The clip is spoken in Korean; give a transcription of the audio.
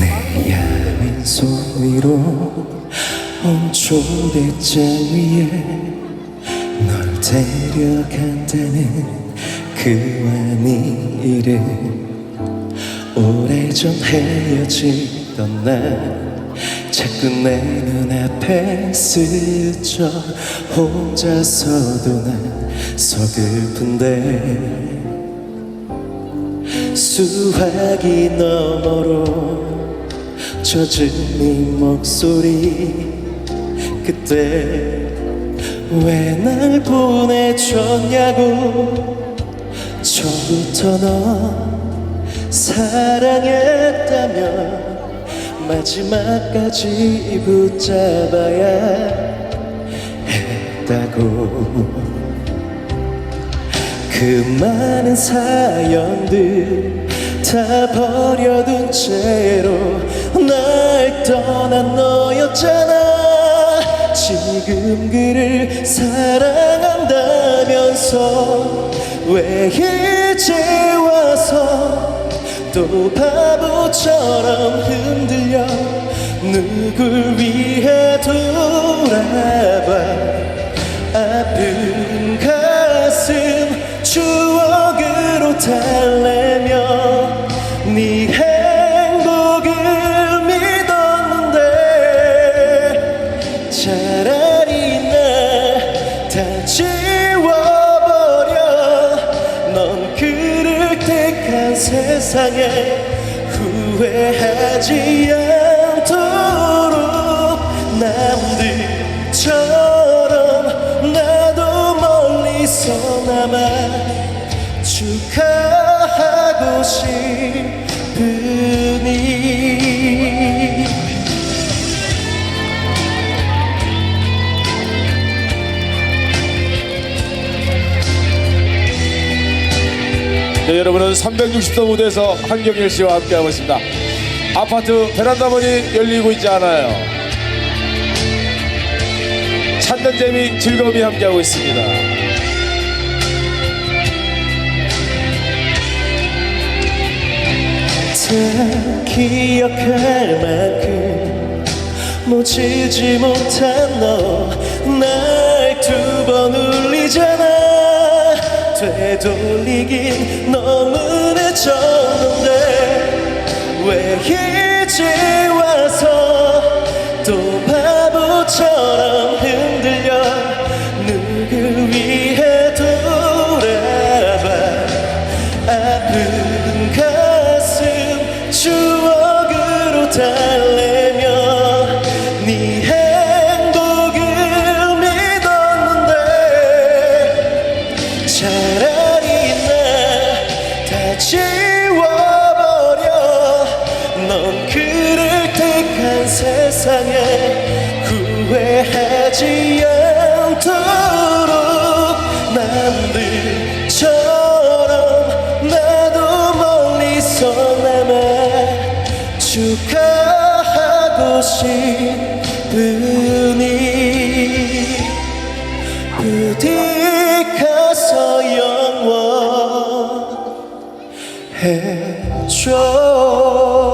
내 야민 손 위로 엄초대자 위에 널 데려간다는 그와 네 이를 오래전 헤어지던 날 자꾸 내 눈앞에 스쳐 혼자서도 난 서글픈데 수화기 너머로 젖은 네 목소리 그때 왜 날 보내줬냐고 처음부터 너 사랑했다면 마지막까지 붙잡아야 했다고. 그 많은 사연들 다 버려둔 채로 날 떠난 너였잖아. 지금 그를 사랑한다면서 왜 이제 와서 또 바보처럼 흔들려 누굴 위해 돌아봐. 아픈 가슴 추억으로 달래며 네 행복을 믿었는데 택한 세상에 후회하지 않도록 남들처럼 나도 멀리서 남아 축하하고 싶으니 네, 여러분은 360도 무대에서 한경일 씨와 함께하고 있습니다. 아파트 베란다 문이 열리고 있지 않아요. 찾는 재미, 즐거움이 함께하고 있습니다. 다 기억할 만큼 놓치지 못한 너 날 두 번 울리잖아 되돌리긴 너무 늦었는데 왜 이제 와서 또 바보처럼 축하하고 싶으니 부디 가서 영원해줘